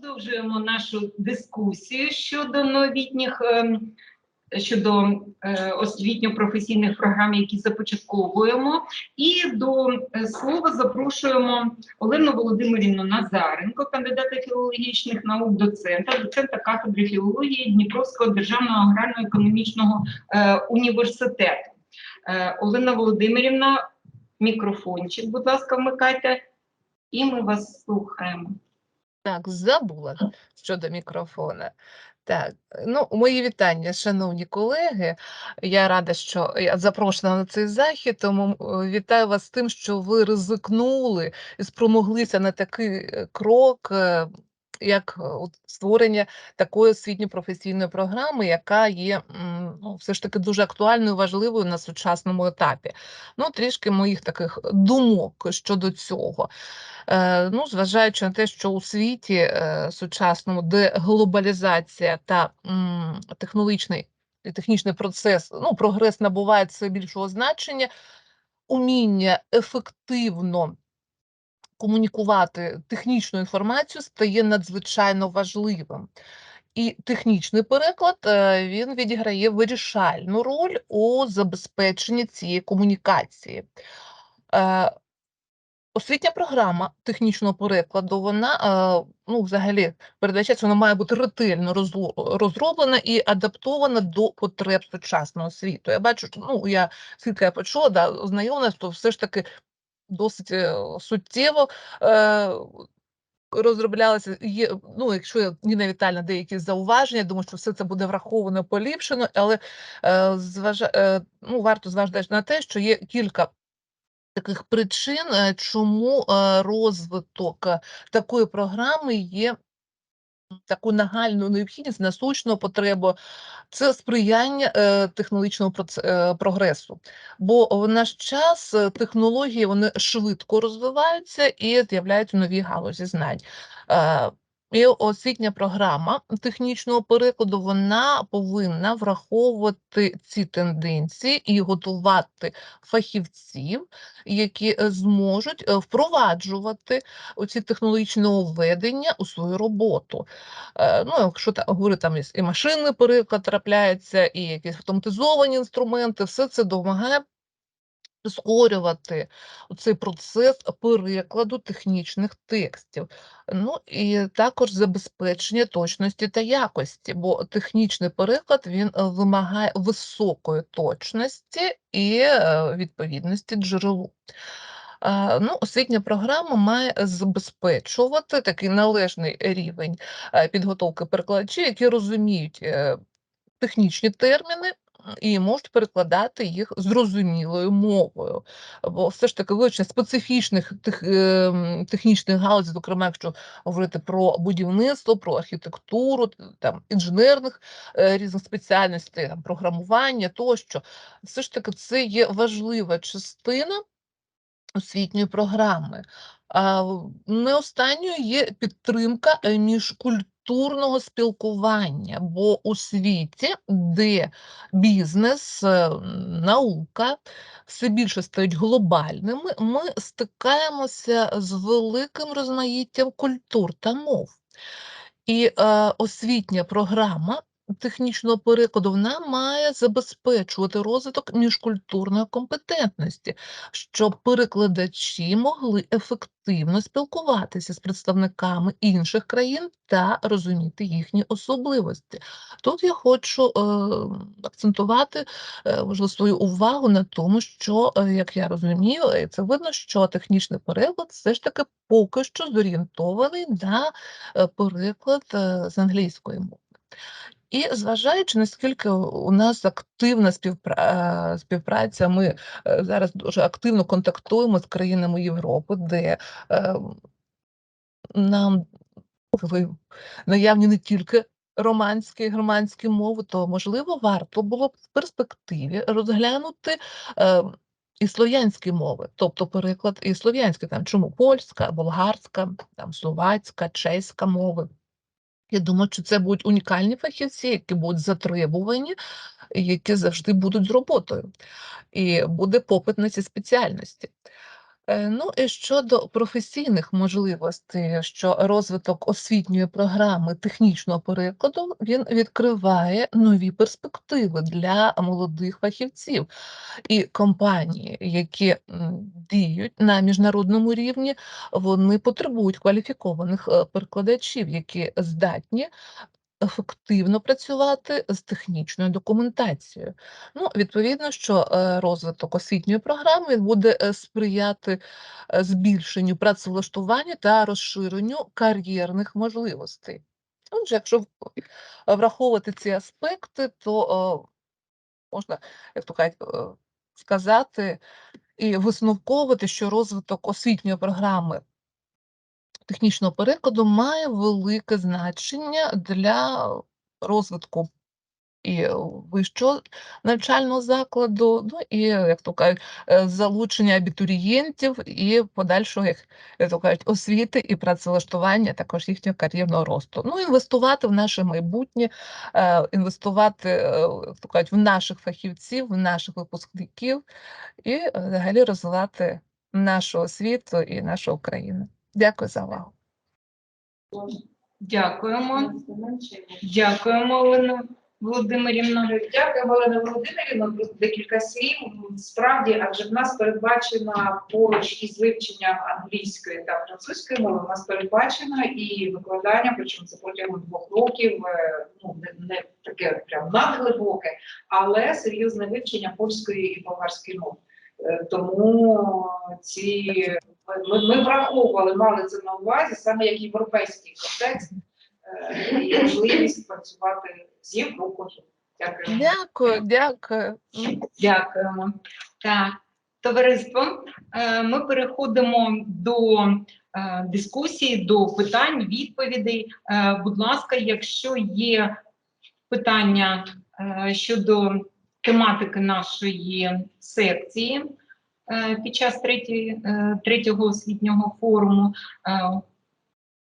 продовжуємо нашу дискусію щодо новітніх ем, щодо е, освітньо-професійних програм, які започатковуємо. І до е, слова запрошуємо Олену Володимирівну Назаренко, кандидата філологічних наук, доцента, доцента кафедри філології Дніпровського державного аграрно-економічного е, університету. Е, Олена Володимирівна, мікрофончик, будь ласка, вмикайте, і ми вас слухаємо. Так, забула щодо мікрофона. Так, ну, мої вітання, шановні колеги. Я рада, що я запрошена на цей захід, тому е, вітаю вас з тим, що ви ризикнули і спромоглися на такий е, крок, е, як е, от створення такої освітньо-професійної програми, яка є ну, все ж таки дуже актуальною, важливою на сучасному етапі. Ну, трішки моїх таких думок щодо цього. Е, Ну, зважаючи на те, що у світі е, сучасному, де глобалізація та м, технологічний технічний процес, ну, прогрес набуває все більшого значення, уміння ефективно комунікувати технічну інформацію стає надзвичайно важливим. І технічний переклад е, він відіграє вирішальну роль у забезпеченні цієї комунікації. Е, Освітня програма технічного перекладу, вона е, ну, взагалі передбачається, вона має бути ретельно розроблена і адаптована до потреб сучасного світу. Я бачу, що, ну я я почула, да, ознайомилась, то все ж таки досить е, суттєво е, розроблялися. Є, ну, якщо є, Ніна Вітальна деякі зауваження, думаю, що все це буде враховано, поліпшено, але е, зважа, е, ну, варто зважати на те, що є кілька таких причин, е, чому розвиток такої програми є таку нагальну необхідність, насущну потребу, це сприяння е, технологічного е, прогресу. Бо в наш час е, технології вони швидко розвиваються і з'являються нові галузі знань. Е, і освітня програма технічного перекладу вона повинна враховувати ці тенденції і готувати фахівців, які е, зможуть е, впроваджувати оці технологічні нововведення у свою роботу. Е, Ну, якщо та, говорити, там і машинний переклад трапляється, і якісь автоматизовані інструменти, все це допомагає прискорювати цей процес перекладу технічних текстів. Ну і також забезпечення точності та якості, бо технічний переклад він вимагає високої точності і е, відповідності джерелу. Е, Ну, освітня програма має забезпечувати такий належний рівень е, підготовки перекладачів, які розуміють технічні терміни і можуть перекладати їх зрозумілою мовою. Бо все ж таки вивчення специфічних тех, ем, технічних галузей, зокрема, якщо говорити про будівництво, про архітектуру, там інженерних е, різних спеціальностей, там, програмування тощо, все ж таки це є важлива частина освітньої програми. А не останньою є підтримка е, міжкультурного спілкування, бо у світі, де бізнес, е, наука все більше стають глобальними, ми стикаємося з великим розмаїттям культур та мов. І е, освітня програма технічного перекладу вона має забезпечувати розвиток міжкультурної компетентності, щоб перекладачі могли ефективно спілкуватися з представниками інших країн та розуміти їхні особливості. Тут я хочу е, акцентувати е, можливо, свою увагу на тому, що, е, як я розумію, і це видно, що технічний переклад все ж таки поки що зорієнтований на е, переклад е, з англійської мови. І зважаючи, наскільки у нас активна співпра... співпраця, ми е, зараз дуже активно контактуємо з країнами Європи, де е, нам наявні не тільки романські і германські мови, то можливо варто було б в перспективі розглянути. Е, і слов'янські мови, тобто переклад і слов'янський, там чому польська, болгарська, там словацька, чеська мови. Я думаю, що це будуть унікальні фахівці, які будуть затребувані, які завжди будуть з роботою, і буде попит на ці спеціальності. Е, Ну і щодо професійних можливостей, що розвиток освітньої програми технічного перекладу він відкриває нові перспективи для молодих фахівців. І компанії, які діють на міжнародному рівні, вони потребують кваліфікованих е, перекладачів, які здатні ефективно працювати з технічною документацією. Ну, відповідно, що е, розвиток освітньої програми буде е, сприяти е, збільшенню працевлаштування та розширенню кар'єрних можливостей. Отже, якщо враховувати ці аспекти, то можна, як то кажуть, сказати і висновковувати, що розвиток освітньої програми технічного перекладу має велике значення для розвитку і вищого навчального закладу, ну і, як то кажуть, е, залучення абітурієнтів і подальшого, як, то кажуть, освіти і працевлаштування, також їхнього кар'єрного росту. Ну, інвестувати в наше майбутнє, е, інвестувати, е, як то кажуть, в наших фахівців, в наших випускників і взагалі розвивати нашу освіту і нашу Україну. Дякую за увагу. Дякуємо. Дякуємо, Олена Володимирівна. Дякую, Олена Володимирівна. Декілька слів. Справді, адже в нас передбачена поруч із вивченням англійської та французької мови, у нас передбачено і викладання, причому це протягом двох років, е, ну не, не таке прям надглибоке, але серйозне вивчення польської і болгарської мови. Е, Тому ці ми, ми враховували, мали це на увазі саме як європейський контекст е, і можливість працювати з Європою. Дякую. Дякую, дякую. Дякуємо. Так, товариство, е, ми переходимо до е, дискусії, до питань, відповідей. Е, Будь ласка, якщо є питання е, щодо тематики нашої секції під час третьої, е, третього освітнього форуму, е,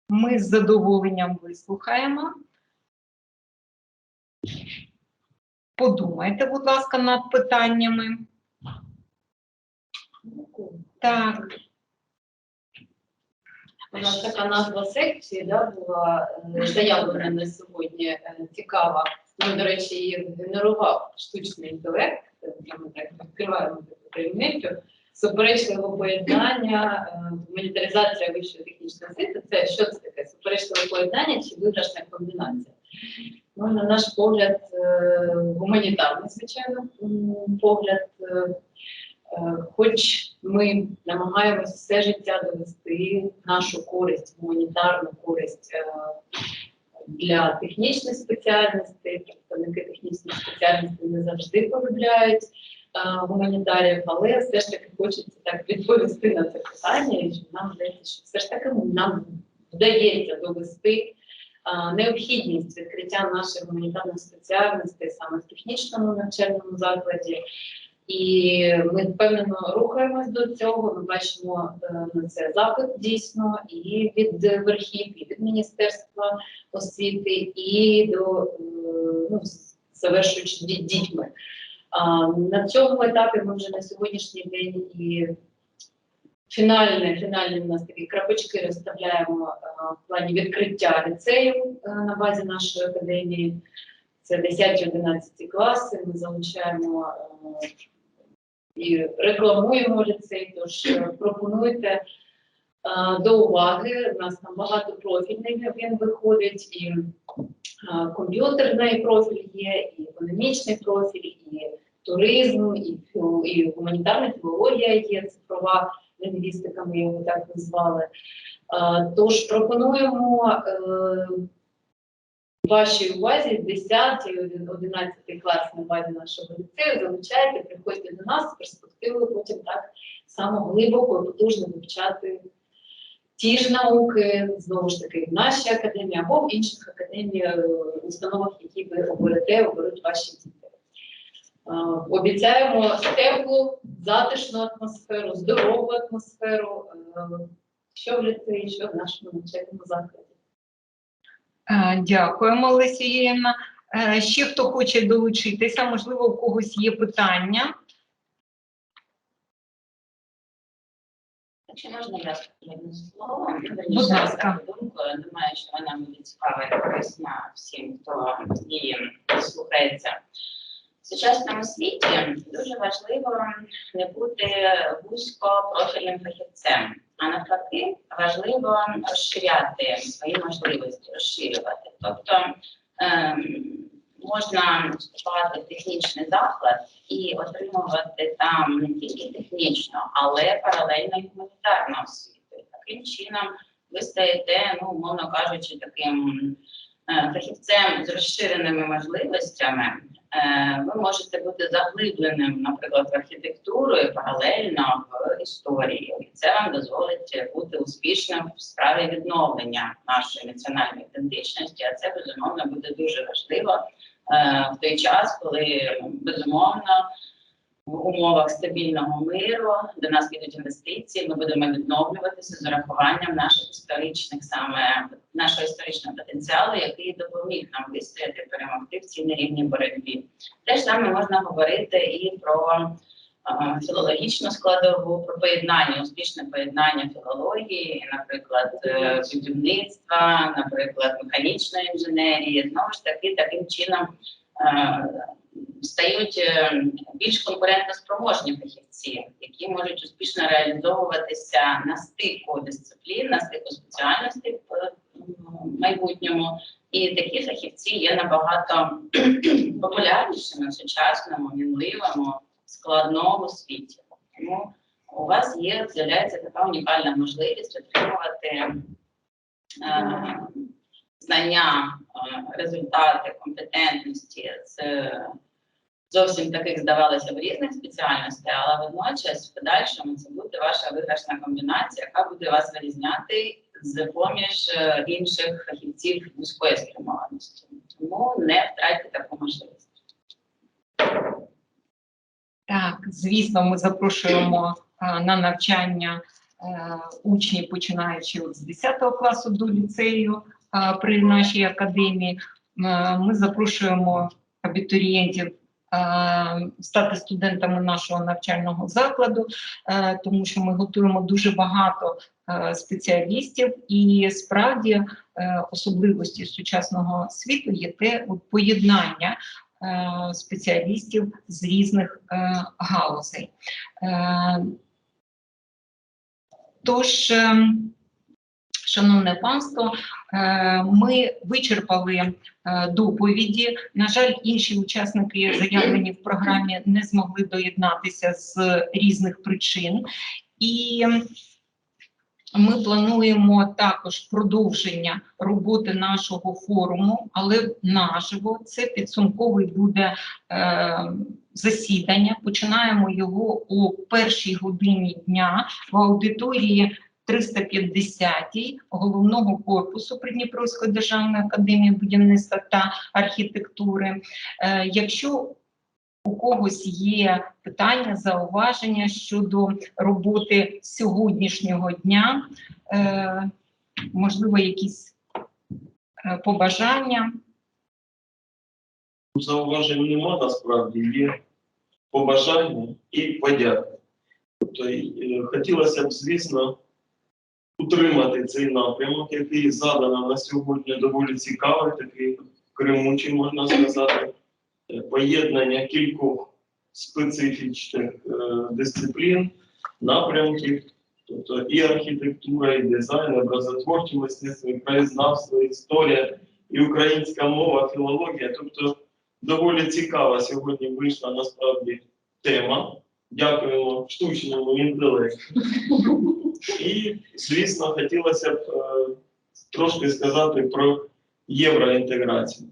ми з задоволенням вислухаємо. Подумайте, будь ласка, над питаннями. Так, У нас така назва секції да, була е, заявлена на сьогодні е, цікава. Ну, до речі, її генерував штучний інтелект. Ми так відкриваємо таку таємницю. Суперечливе поєднання, е, гуманітаризація вищої технічної освіти. Це що це таке? Суперечливе поєднання чи виграшна комбінація? Ну, на наш погляд, е, гуманітарний, звичайно, погляд. е, Хоч ми намагаємося все життя довести нашу користь, гуманітарну користь для технічних спеціальностей, представники технічних спеціальностей не завжди полюбляють гуманітаріїв, але все ж таки хочеться так відповісти на це питання, і що нам здається, що все ж таки нам вдається довести необхідність відкриття наших гуманітарних спеціальностей саме в технічному навчальному закладі. І ми впевнено рухаємось до цього. Ми бачимо е, на це запит дійсно і від верхів, і від міністерства освіти, і до е, ну, завершуючи ді- дітьми. На цьому етапі ми вже на сьогоднішній день і фінальне, фінальні у нас такі крапочки розставляємо е, в плані відкриття ліцею на базі нашої академії. Це 10-11 класи. Ми залучаємо і рекламуємо ліцей. Тож е, пропонуйте е, до уваги. У нас там багатопрофільний він виходить, і е, комп'ютерний профіль є, і економічний профіль, і туризм, і, і гуманітарна філологія є, цифрова лінгвістика, ми його так назвали. Тож пропонуємо вашій увазі 10 і 11 клас на базі нашого ліцею. Залучайте, приходьте до нас з перспективою потім так само глибоко і потужно вивчати ті ж науки, знову ж таки, в нашій академії або в інших академіях, е, установах, які ви оберете, оберуть ваші діти. Е, Обіцяємо теплу, затишну атмосферу, здорову атмосферу, е, що в ліцеї, що в нашому навчальному закладі. Е, дякуємо, Леся Юріївна. Е, Ще хто хоче долучитися, можливо, у когось є питання. Якщо можна, я одне слово. Будь ласка. Думаю, що вона буде цікава і корисна всім, хто її слухається. В сучасному світі дуже важливо не бути вузькопрофільним фахівцем, а навпаки, важливо розширяти свої можливості, розширювати. Тобто ем, можна вступати в технічний заклад і отримувати там не тільки технічну, але паралельно і гуманітарну освіту. Таким чином ви стаєте, ну, умовно кажучи, таким е, фахівцем з розширеними можливостями. Е, Ви можете бути заглибленим, наприклад, в архітектуру і паралельно в історії, І це вам дозволить бути успішним в справі відновлення нашої національної ідентичності. А це безумовно буде дуже важливо е, в той час, коли безумовно в умовах стабільного миру до нас підуть інвестиції. Ми будемо відновлюватися з урахуванням наших історичних саме нашого історичного потенціалу, який допоміг нам вистояти, перемогти в цій нерівній боротьбі. Те ж саме можна говорити і про філологічну складову, про поєднання, успішне поєднання філології, наприклад, е, будівництва, наприклад, механічної інженерії. Знову ж таки, таким чином е, стають е, більш конкурентоспроможні фахівці, які можуть успішно реалізовуватися на стику дисциплін, на стику спеціальностей в е, майбутньому. І такі фахівці є набагато популярнішими в сучасному, мінливому, складному світі. Тому у вас є з'являється така унікальна можливість отримувати е, знання, е, результати, компетентності з зовсім таких здавалося б різних спеціальностей, але водночас в подальшому це буде ваша виграшна комбінація, яка буде вас вирізняти з поміж е, інших фахівців вузької спрямованості. Тому не втратьте таку можливість. Так, звісно, ми запрошуємо на навчання е, учнів, починаючи з 10 класу до ліцею при нашій академії. Ми запрошуємо абітурієнтів стати студентами нашого навчального закладу, тому що ми готуємо дуже багато спеціалістів, і справді особливості сучасного світу є те поєднання спеціалістів з різних галузей. Тож, е, шановне панство, е, ми вичерпали е, доповіді. На жаль, інші учасники, заявлені в програмі, не змогли доєднатися з різних причин. І ми плануємо також продовження роботи нашого форуму, але наживо. Це підсумковий буде е, засідання. Починаємо його о першій годині дня в аудиторії 350 головного корпусу Придніпровської державної академії будівництва та архітектури. Е, якщо у когось є питання, зауваження щодо роботи сьогоднішнього дня, е, можливо, якісь е, побажання. Зауважень нема насправді, є побажання і подяка. Тобто хотілося б, звісно, утримати цей напрямок, який задано на сьогодні доволі цікавий, такий кремучий, можна сказати, Е, поєднання кількох специфічних е, дисциплін, напрямків, тобто і архітектура, і дизайн, і образотворче мистецтво, і краєзнавство, історія, і українська мова, філологія. Тобто доволі цікава сьогодні вийшла насправді тема. Дякуємо штучному інтелекту. І, звісно, хотілося б е, трошки сказати про євроінтеграцію.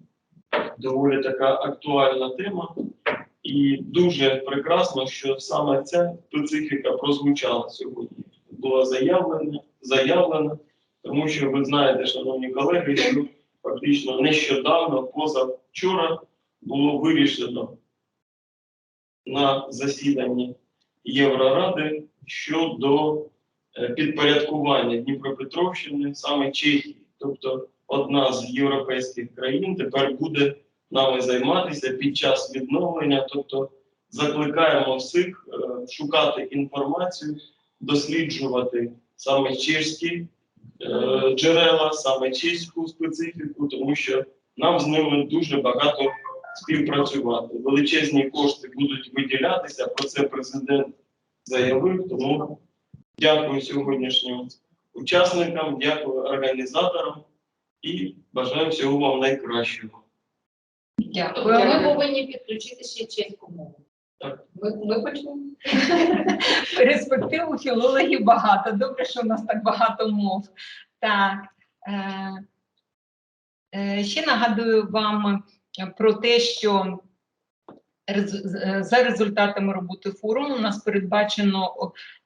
Доволі така актуальна тема. І дуже прекрасно, що саме ця специфіка прозвучала сьогодні. Була заявлена, заявлена, тому що ви знаєте, шановні колеги, що фактично нещодавно, позавчора, було вирішено на засіданні Євроради щодо підпорядкування Дніпропетровщини саме Чехії. Тобто одна з європейських країн тепер буде нами займатися під час відновлення. Тобто закликаємо всіх е, шукати інформацію досліджувати саме чеські е, джерела, саме чеську специфіку, тому що нам з ними дуже багато співпрацювати. Величезні кошти будуть виділятися, про це президент заявив. Тому дякую сьогоднішнім учасникам, дякую організаторам і бажаю всього вам найкращого. Тобто ми повинні підключити ще чеську мову. Так. Ми, ми почнемо. Перспектив у філологів багато. Добре, що у нас так багато мов. Так. Е, е, ще нагадую вам про те, що за результатами роботи форуму у нас передбачено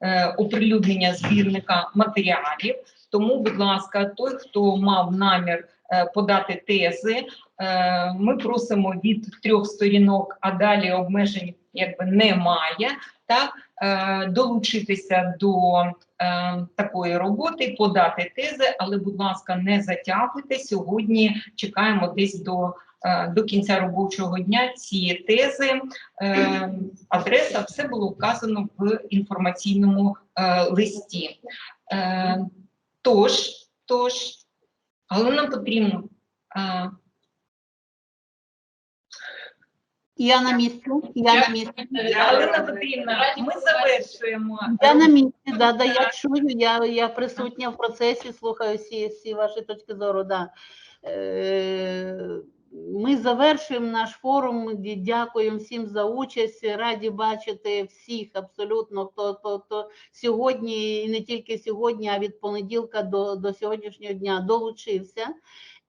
е, оприлюднення збірника матеріалів. Тому, будь ласка, той, хто мав намір е, подати тези, е, ми просимо від трьох сторінок, а далі обмежень якби немає. Так, е, долучитися до е, такої роботи, подати тези, але, будь ласка, не затягуйте. Сьогодні чекаємо десь до, е, до кінця робочого дня ці тези. Е, адреса, все було вказано в інформаційному е, листі. Е, тож, тож, але нам потрібно. Е, Я на місці, я на місці. Галина Петрівна, ми завершуємо. Я на місці, да, да, я чую, я, я присутня в процесі, слухаю всі, всі ваші точки зору. Да. Е, Ми завершуємо наш форум. Дякуємо всім за участь. Раді бачити всіх абсолютно, хто, хто, хто сьогодні, і не тільки сьогодні, а від понеділка до, до сьогоднішнього дня долучився.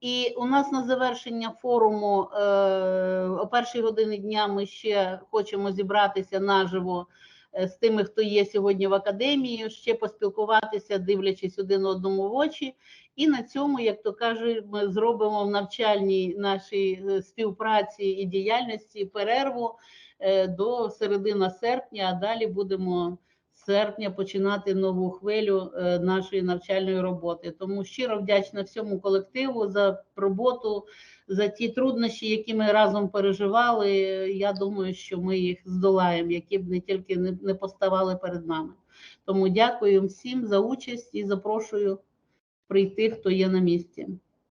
І у нас на завершення форуму е, о першій годині дня ми ще хочемо зібратися наживо з тими, хто є сьогодні в академії, ще поспілкуватися, дивлячись один одному в очі. І на цьому, як то кажуть, ми зробимо в навчальній нашій е, співпраці і діяльності перерву е, до середини серпня, а далі будемо серпня починати нову хвилю е, нашої навчальної роботи. Тому щиро вдячна всьому колективу за роботу, за ті труднощі, які ми разом переживали. Я думаю, що ми їх здолаємо, які б не тільки не, поставали перед нами. Тому дякую всім за участь і запрошую прийти, хто є на місці.